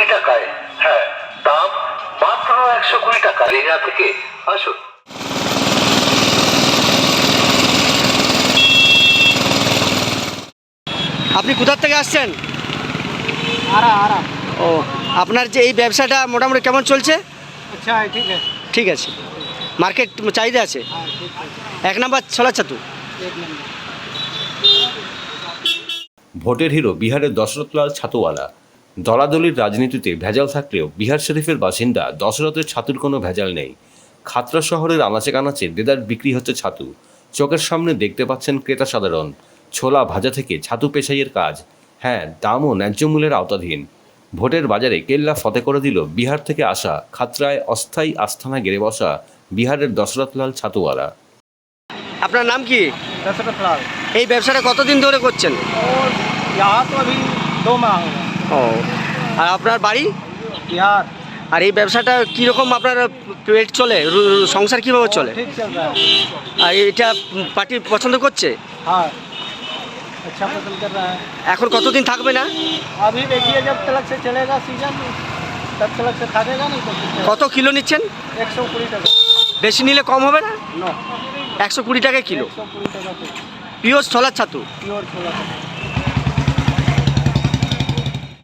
কুড়ি টাকায়। হ্যাঁ দাম মাত্র একশো কুড়ি টাকা। থেকে আসুন। আপনি কোথার থেকে আসছেন? ও আপনার যে এই ব্যবসাটা মোটামুটি কেমন চলছে? ঠিক আছে। মার্কেট চাহিদা আছে? এক নাম্বার ছোলা ছাতু। ভোটের হিরো বিহারের দশরথলাল ছাতুওয়ালা। দলাদলির রাজনীতিতে ভেজাল থাকলেও বিহার শরীফের বাসিন্দা দশরথের ছাতুর কোনো ভেজাল নেই খাতড়া শহরের আনাচে কানাচে দেদার বিক্রি হচ্ছে ছাতু চোখের সামনে দেখতে পাচ্ছেন ক্রেতা সাধারণ ছোলা ভাজা থেকে ছাতু পেশাইয়ের কাজ হ্যাঁ দামও ন্যায্য মূল্যের আওতাধীন ভোটের বাজারে কেল্লা ফতে করে দিল বিহার থেকে আসা খাতড়ায় অস্থায়ী আস্থানা গেড়ে বসা বিহারের দশরথলাল ছাতুওয়ালা আপনার নাম কি दशरथ लाल এই ব্যবসাটা কতদিন ধরে করছেন और यहाँ तो अभी दो माह होगा ও আর আপনার বাড়ি बिहार আর এই ব্যবসাটা কীরকম আপনার পেট চলে রু- রু- সংসার কীভাবে চলে ठीक चल रहा है আর এটা পার্টি পছন্দ করছে हाँ अच्छा फसल कर रहा है এখন কতদিন থাকবে না अभी देखिए जब तलक से चलेगा सीजन तब तलक से खादेगा नहीं तो কত কিলো নিচ্ছেন एक सौ कुड़ी टका বেশি নিলে কম হবে না नो একশো কুড়ি টাকা কিলো एक सौ कुड़ी टका तो পিওর ছোলার ছাতু प्योर छोला टका